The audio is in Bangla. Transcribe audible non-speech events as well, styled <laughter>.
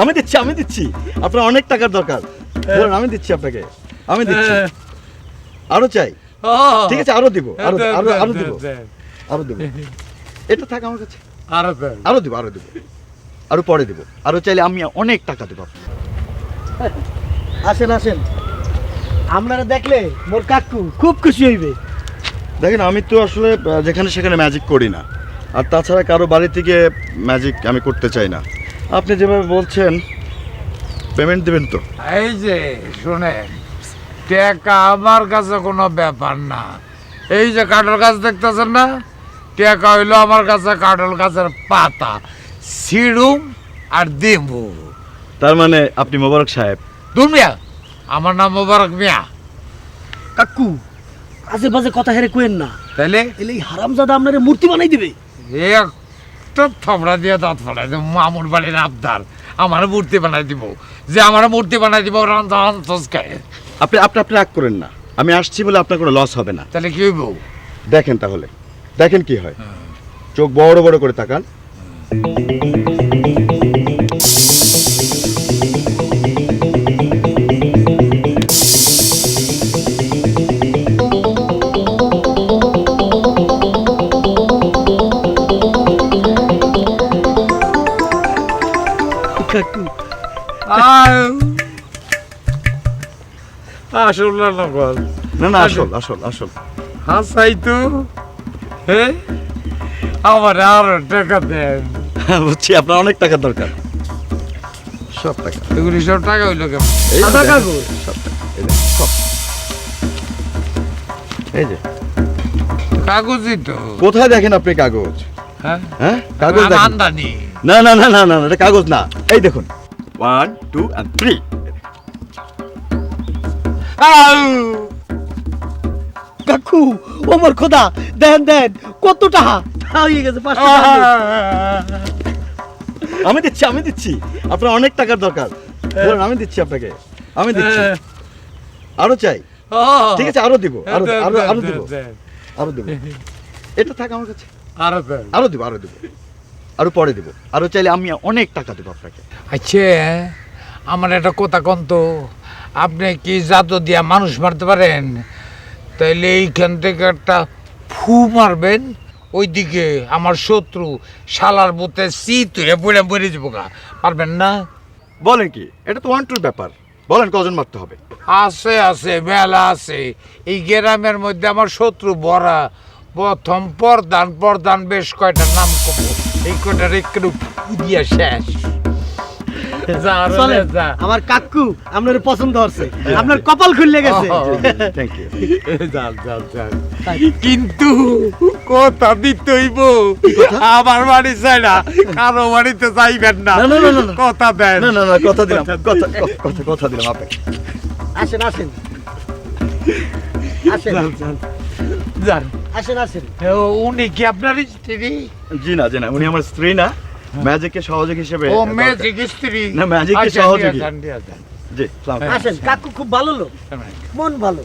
আমি দিচ্ছি আমি দিচ্ছি। আপনার অনেক টাকার দরকার। ধরুন, আমি দিচ্ছি আপনাকে। আমি দিচ্ছি। আরও চাই? ঠিক আছে আরও দিব আরও আরও আরও দিব। আরও দিব। এটা থাক আমার কাছে। আরও আরও দিব আরও দিব। আরও পরে দিব। আরও চাইলে আমি অনেক টাকা দেবো। আসেন আসেন। আপনারা দেখলে মোর কাকু খুব খুশি হইবে। দেখেন আমি তো আসলে যেখানে সেখানে ম্যাজিক করি না। আর তাছাড়া কারও বাড়ি থেকে ম্যাজিক আমি করতে চাই না। আপনি যেভাবে বলছেন পেমেন্ট দেবেন তো। এই যে শুনেন টাকা আমার কাছে কোনো ব্যাপার না। এই যে কাঠল গাছ দেখতেছেন না? টাকা হইল আমার কাছে কাঠল গাছের পাতা সিড়ুম আর দিমু তার মানে আপনি মোবারক সাহেব। দুমিয়া আমার নাম মোবারক মিয়া। কাকু আজে বাজে কথা হেরে কোয়েন না। তাইলে? এলে এই হারামজাদা আপনারে মূর্তি বানাই দিবে। একটা থামড়া দিয়ে দাঁত ফলাই দেবো মামুর বাড়ির আবদার। আমার মূর্তি বানাই দিব। যে আমার মূর্তি বানাই দিব রান্ধা আন্তস খায়। আপনি আপনি আপনি রাগ করেন না। আমি আসছি বলে আপনার কোনো লস হবে না। তাহলে কি হইব? দেখেন তাহলে। দেখেন কি হয়। চোখ বড় বড় করে তাকান। কাকু। আসল নকল না না আসল আসল আসল। হাসাই তো। হে? আমার আরও টাকা দেন। বুঝছি আপনার অনেক টাকার দরকার। সব টাকা। এগুলি সব টাকা হইল কেমন? সাদা কাগজ। সব টাকা এই যে, সব। এই যে। কাগজই তো। কোথায় দেখেন আপনি কাগজ? হ্যাঁ? হ্যাঁ কাগজ দেখেন। আমদানি। না না না না না না, এটা কাগজ না। এই দেখুন। ওয়ান টু অ্যান্ড থ্রি কাকু ও মোর খোদা দেন দেন কত টাকা? হয়ে গেছে পাঁচশো আমি দিচ্ছি আমি দিচ্ছি। আপনার অনেক টাকার দরকার। আমি দিচ্ছি আপনাকে। আমি দিচ্ছি। আরও চাই? ঠিক আছে আরও দিব আরও আরও আরও দিব আরও দিব। এটা থাক আমার কাছে। আরও আরও দিব আরও দিব। আরও পরে দিব। আরও চাইলে আমি অনেক টাকা দেবো আপনাকে। আচ্ছা আমার একটা কথা কন্ত আপনি কি জাদু দিয়া মানুষ মারতে পারেন? তাইলে এইখান থেকে একটা ফু মারবেন ওইদিকে আমার শত্রু শালার বুতে শীত হয়ে পড়ে মরে যাব গা। পারবেন না? বলেন কি এটা তো ওয়ান টুর ব্যাপার। বলেন কজন মারতে হবে? আছে আছে মেলা আছে। এই গ্রামের মধ্যে আমার শত্রু ভরা প্রথম পরদান পরদান বেশ কয়টা নাম কব। এই কয়টার একটু দিয়া শেষ। আমার কাকু আপনার পছন্দ হচ্ছে। <laughs> আপনার কপাল খুললে গেছে। কিন্তু কথা দিতে হইব। আমার বাড়ি চাই না কারও বাড়িতে যাইবেন না। কথা দেন। না না না কথা দিলাম। কথা কথা কথা দিলাম আপনাকে আসেন আসেন। আসেন। যান। আসেন আসেন। উনি কি আপনার স্ত্রী? জি না জি না উনি আমার স্ত্রী না ম্যাজিকের সহযোগী হিসেবে ও ম্যাজিক স্ত্রী? না, ম্যাজিকের আচ্ছা, সহযোগী। দিয়া যান। জি আসেন কাকু খুব ভালো লোক। মন ভালো।